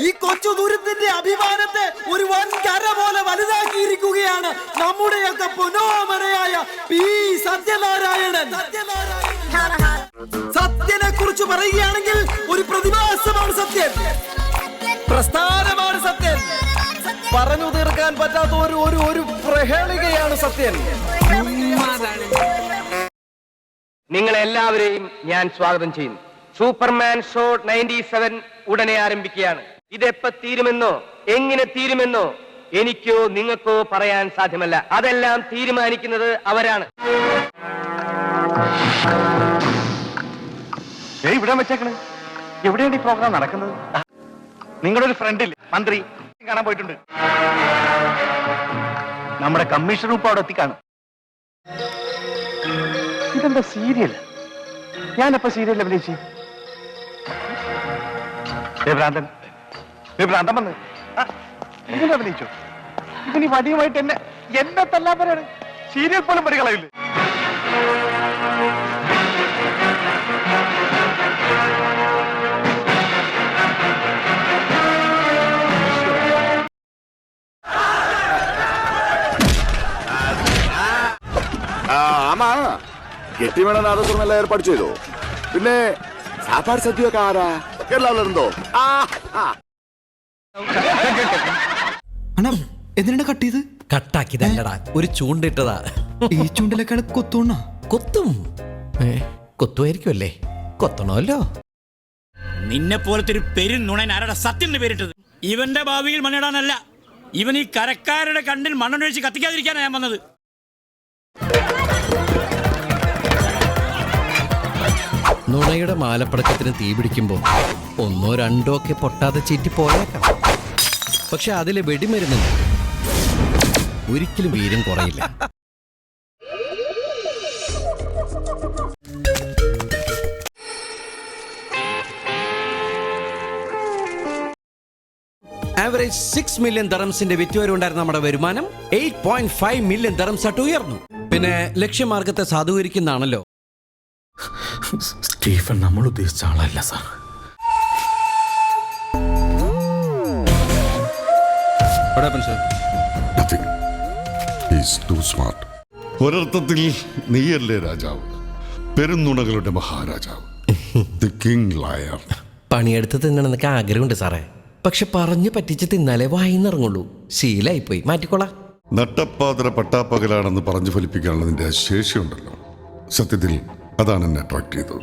ഈ കൊച്ചു ദൂരത്തിന്റെ അഭിമാനത്തെ ഒരു വൻ കര പോലെ വലുതാക്കിയിരിക്കുകയാണ് നമ്മുടെയൊക്കെ പുനോമനയായ പി സത്യനാരായണൻ. സത്യനെ കുറിച്ച് പറയുകയാണെങ്കിൽ ഒരു പ്രതിഭാസമാണ് സത്യൻ. പ്രസ്ഥാനമാണ് സത്യൻ. പറഞ്ഞു തീർക്കാൻ പറ്റാത്ത ഒരു ഒരു ഒരു പ്രഹേളികയാണ് സത്യൻ. നിങ്ങളെല്ലാവരെയും ഞാൻ സ്വാഗതം ചെയ്യുന്നു. സൂപ്പർമാൻ ഷോ നയന്റി സെവൻ ഉടനെ ആരംഭിക്കുകയാണ്. ഇതെപ്പ തീരുമെന്നോ? എങ്ങനെ തീരുമെന്നോ? എനിക്കോ നിങ്ങൾക്കോ പറയാൻ സാധ്യമല്ല. അതെല്ലാം തീരുമാനിക്കുന്നത് അവരാണ്. ഇവിടെ വെച്ചേക്കണേ. എവിടെയാണ് ഈ പ്രോഗ്രാം നടക്കുന്നത്? നിങ്ങളുടെ ഒരു ഫ്രണ്ടില്ലേ മന്ത്രി. കാണാൻ പോയിട്ടുണ്ട്. നമ്മുടെ കമ്മീഷണർ ഉപ്പ് അവിടെ എത്തിക്കാണും. ഇതെന്താ സീരിയൽ ഞാനപ്പോ സീരിയൽ അഭിനയിച്ചു? ഭ്രാന്തൻ ഭ്രാന്തം വന്ന്. ഇങ്ങനെ അഭിനയിച്ചോ? ഇവന് വടിയുമായിട്ട് എന്നെ എന്നെ തല്ലാൻ സീരിയൽ പോലും പരികളയില്ലേ ആമാ. ഏർപ്പാട് ചെയ്തു? പിന്നെ സാപ്പാട് സദ്യയൊക്കെ ആരാ? കേരളാവിലുണ്ടോ ആ. അണ്ണാ എന്തിനാണ് കട്ട് ചെയ്ത്? കട്ടാക്കിയതല്ലടാ. ഒരു ചൂണ്ടിട്ടതാ. ഈ ചുണ്ടിലേക്കാൾ കൊത്തോണ്ണ കൊത്തും. കൊത്തുമായിരിക്കുമല്ലേ കൊത്തണമല്ലോ. നിന്നെ പോലത്തെ ഒരു പെരുന്നുണൻ ആരുടെ സത്യം എന്ന് പേരിട്ടത്? ഇവന്റെ ഭാവിയിൽ മണ്ണിടാനല്ല. ഇവൻ ഈ കരക്കാരുടെ കണ്ണിൽ മണ്ണെണ്ണൊഴിച്ച് കത്തിക്കാതിരിക്കാനാണ് ഞാൻ വന്നത്. നുണയുടെ മാലപ്പടക്കത്തിന് തീ പിടിക്കുമ്പോൾ ഒന്നോ രണ്ടോ ഒക്കെ പൊട്ടാതെ ചീറ്റി പോയേക്കാം പക്ഷെ അതിലെ വെടിമരുന്ന് ഒരിക്കലും വീര്യം കുറയില്ല. ആവറേജ് സിക്സ് മില്യൺ ദറംസിന്റെ വിറ്റുവരവുണ്ടായിരുന്ന നമ്മുടെ വരുമാനം eight point five million dirhams ആയിട്ട് ഉയർന്നു. പിന്നെ ലക്ഷ്യമാർഗത്തെ സാധൂകരിക്കുന്നതാണല്ലോ. സ്റ്റീഫൻ നമ്മൾ ഉദ്ദേശിച്ച ആളല്ല sir. Nothing. He's too smart. ഒരർത്ഥത്തിൽ നീയല്ലേ രാജാവ്? പെരുന്നുണകളുടെ മഹാരാജാവ്. ദി കിങ് ലയർ പണിയെടുത്ത് തിന്നണമെന്നൊക്കെ ആഗ്രഹമുണ്ട് സാറേ. പക്ഷെ പറഞ്ഞു പറ്റിച്ച് തിന്നാലേ വായിന്നിറങ്ങുള്ളൂ ശീലായിപ്പോയി. മാറ്റിക്കോളാം. നട്ടപ്പാതിര പട്ടാപ്പകലാണെന്ന് പറഞ്ഞു ഫലിപ്പിക്കാനുള്ള നിന്റെ ശേഷിയുണ്ടല്ലോ. സത്യത്തിൽ അതാണ് എന്നെ അട്രാക്ട് ചെയ്തത്.